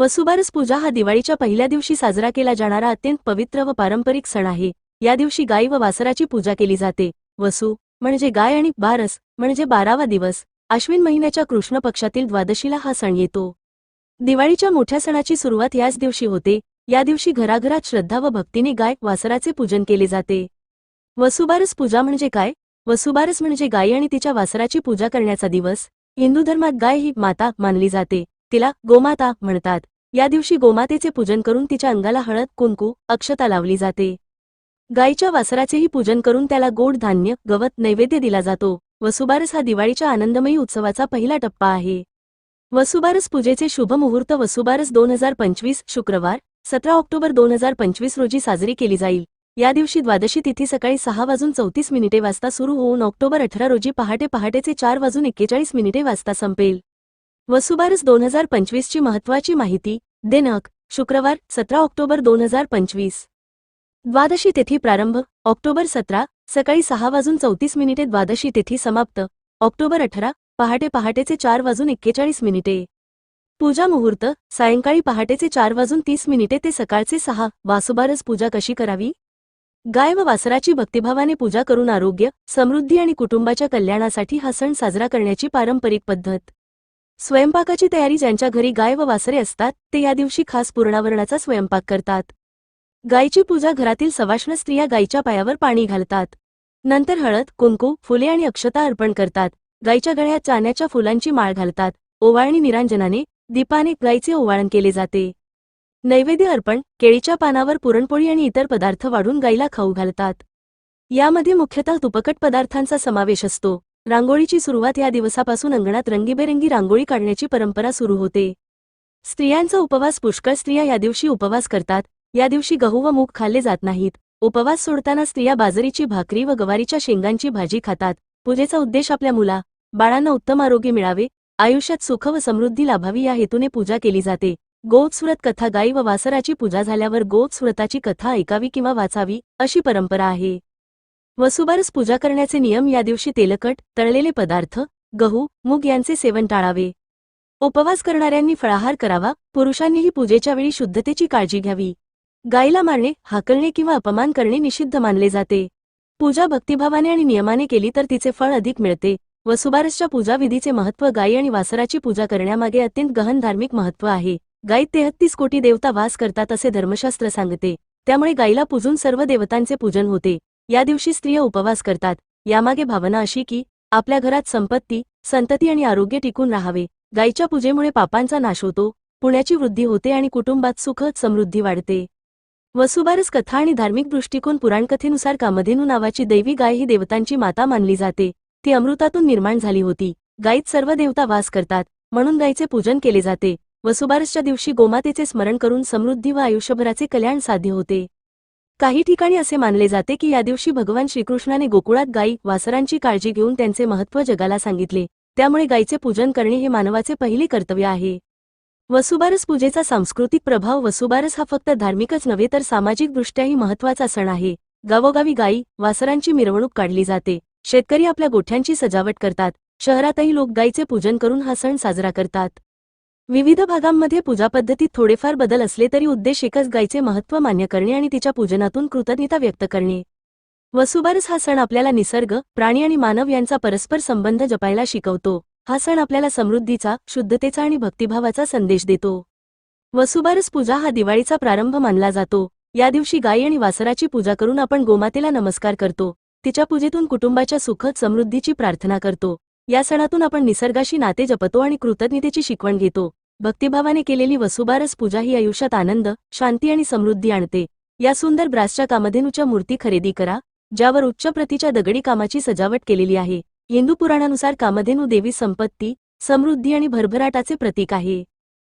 वसुबारस पूजा हा दिवाळीच्या पहिल्या दिवशी साजरा केला जाणारा अत्यंत पवित्र व पारंपरिक सण आहे. या दिवशी गाई व वासराची पूजा केली जाते. वसु म्हणजे गाय आणि बारस म्हणजे बारावा दिवस. अश्विन महिन्याच्या कृष्ण पक्षातील द्वादशीला हा सण येतो. दिवाळीच्या मोठ्या सणाची सुरुवात याच दिवशी होते. या दिवशी घराघरात श्रद्धा व भक्तीने गाय वासराचे पूजन केले जाते. वसुबारस पूजा म्हणजे काय? वसुबारस म्हणजे गायी आणि तिच्या वासराची पूजा करण्याचा दिवस. हिंदू धर्मात गाय ही माता मानली जाते. तिला गोमाता म्हणतात. या दिवशी गोमातेचे पूजन करून तिच्या अंगाला हळद कुंकू अक्षता लावली जाते. गायीच्या वासराचेही पूजन करून त्याला गोड धान्य गवत नैवेद्य दिला जातो. वसुबारस हा दिवाळीच्या आनंदमयी उत्सवाचा पहिला टप्पा आहे. वसुबारस पूजेचे शुभ मुहूर्त वसुबारस दोन हजार पंचवीस शुक्रवार सतरा ऑक्टोबर दोन हजार पंचवीस रोजी साजरी केली जाईल. या दिवशी द्वादशी तिथी सकाळी सहा वाजून चौतीस मिनिटे वाजता सुरू होऊन ऑक्टोबर अठरा रोजी पहाटे पहाटेचे चार वाजून एक्केचाळीस मिनिटे वाजता संपेल. वसुबारस दोन हजार पंचवीसची महत्त्वाची माहिती देनक शुक्रवार सतरा ऑक्टोबर दोन हजार पंचवीस. द्वादशी तिथी प्रारंभ ऑक्टोबर सतरा सकाळी सहा वाजून चौतीस मिनिटे द्वादशी तिथी समाप्त ऑक्टोबर अठरा पहाटे पहाटेचे चार वाजून एक्केचाळीस मिनिटे. पूजा मुहूर्त सायंकाळी पहाटेचे चार वाजून तीस मिनिटे ते सकाळचे सहा वासुबारस पूजा कशी करावी? गाय व वासराची भक्तिभावाने पूजा करून आरोग्य समृद्धी आणि कुटुंबाच्या कल्याणासाठी हा सण साजरा करण्याची पारंपरिक पद्धत. स्वयंपाकाची तयारी ज्यांच्या घरी गाय व वासरे असतात ते या दिवशी खास पूर्णावरणाचा स्वयंपाक करतात. गायीची पूजा घरातील सवाष्ण स्त्रिया गायीच्या पायावर पाणी घालतात. नंतर हळद कुंकू फुले आणि अक्षता अर्पण करतात. गायीच्या गळ्यात चाण्याच्या फुलांची माळ घालतात. ओवाळणी निरांजनाने दीपाने गायीचे ओवाळण केले जाते. नैवेद्य अर्पण केळीच्या पानावर पुरणपोळी आणि इतर पदार्थ वाढून गायीला खाऊ घालतात. यामध्ये मुख्यतः तुपकट पदार्थांचा समावेश असतो. रांगोळीची सुरुवात या दिवसापासून अंगणात रंगीबेरंगी रांगोळी काढण्याची परंपरा सुरू होते. स्त्रियांचा उपवास पुष्कळ स्त्रिया या दिवशी उपवास करतात या दिवशी गहू व मूग खाल्ले जात नाहीत. उपवास सोडताना स्त्रिया बाजरीची भाकरी व गवारीच्या शेंगांची भाजी खातात. पूजेचा उद्देश आपल्या मुला बाळांना उत्तम आरोग्य मिळावे आयुष्यात सुख व समृद्धी लाभावी या हेतूने पूजा केली जाते. गोत्स्व्रत कथा गाई व वासराची पूजा झाल्यावर गोत्स्व्रताची कथा ऐकावी किंवा वाचावी अशी परंपरा आहे. वसुबारस पूजा करण्याचे नियम या दिवशी तेलकट तळलेले पदार्थ गहू मूग यांचे सेवन टाळावे. उपवास करणाऱ्यांनी फळाहार करावा पुरुषांनीही पूजेच्या वेळी शुद्धतेची काळजी घ्यावी. गायीला मारणे हाकलणे किंवा अपमान करणे निषिद्ध मानले जाते. पूजा भक्तिभावाने आणि नियमाने केली तर तिचे फळ अधिक मिळते. वसुबारसच्या पूजाविधीचे महत्त्व गायी आणि वासराची पूजा करण्यामागे अत्यंत गहन धार्मिक महत्त्व आहे. गायीत तेहत्तीस कोटी देवता वास करतात असे धर्मशास्त्र सांगते. त्यामुळे गायीला पूजून सर्व देवतांचे पूजन होते. या दिवशी स्त्रिया उपवास करतात. यामागे भावना अशी की आपल्या घरात संपत्ती संतती आणि आरोग्य टिकून राहावे. गायीच्या पूजेमुळे पापांचा नाश होतो पुण्याची वृद्धी होते आणि कुटुंबात सुख समृद्धी वाढते. वसुबारस कथा आणि धार्मिक दृष्टिकोन पुराणकथेनुसार कामधेनू नावाची दैवी गाय ही देवतांची माता मानली जाते. ती अमृतातून निर्माण झाली होती. गायीत सर्व देवता वास करतात म्हणून गायीचे पूजन केले जाते. वसुबारसच्या दिवशी गोमातेचे स्मरण करून समृद्धी व आयुष्यभराचे कल्याण साध्य होते. काही ठिकाणी असे मानले जाते की या दिवशी भगवान श्रीकृष्णाने गोकुळात गायी वासरांची काळजी घेऊन त्यांचे महत्त्व जगाला सांगितले. त्यामुळे गायीचे पूजन करणे हे मानवाचे पहिले कर्तव्य आहे. वसुबारस पूजेचा सांस्कृतिक प्रभाव वसुबारस हा फक्त धार्मिकच नव्हे तर सामाजिकदृष्ट्याही महत्त्वाचा सण आहे. गावोगावी गायी वासरांची मिरवणूक काढली जाते. शेतकरी आपल्या गोठ्यांची सजावट करतात. शहरातही लोक गायीचे पूजन करून हा सण साजरा करतात. विविध भागांमध्ये पूजापद्धतीत थोडेफार बदल असले तरी उद्देश एकच गायीचे महत्त्व मान्य करणे आणि तिच्या पूजनातून कृतज्ञता व्यक्त करणे. वसुबारस हा सण आपल्याला निसर्ग प्राणी आणि मानव यांचा परस्पर संबंध जपायला शिकवतो. हा सण आपल्याला समृद्धीचा शुद्धतेचा आणि भक्तिभावाचा संदेश देतो. वसुबारस पूजा हा दिवाळीचा प्रारंभ मानला जातो. या दिवशी गायी आणि वासराची पूजा करून आपण गोमातेला नमस्कार करतो. तिच्या पूजेतून कुटुंबाच्या सुखद समृद्धीची प्रार्थना करतो. या सणातून आपण निसर्गाशी नाते जपतो आणि कृतज्ञतेची शिकवण घेतो. भक्तिभावाने केलेली वसुबारस पूजा ही आयुष्यात आनंद शांती आणि समृद्धी आणते. या सुंदर ब्रासच्या कामधेनूच्या मूर्ती खरेदी करा ज्यावर उच्च प्रतीच्या दगडी कामाची सजावट केलेली आहे. हिंदू पुराणानुसार कामधेनू देवी संपत्ती समृद्धी आणि भरभराटाचे प्रतीक आहे.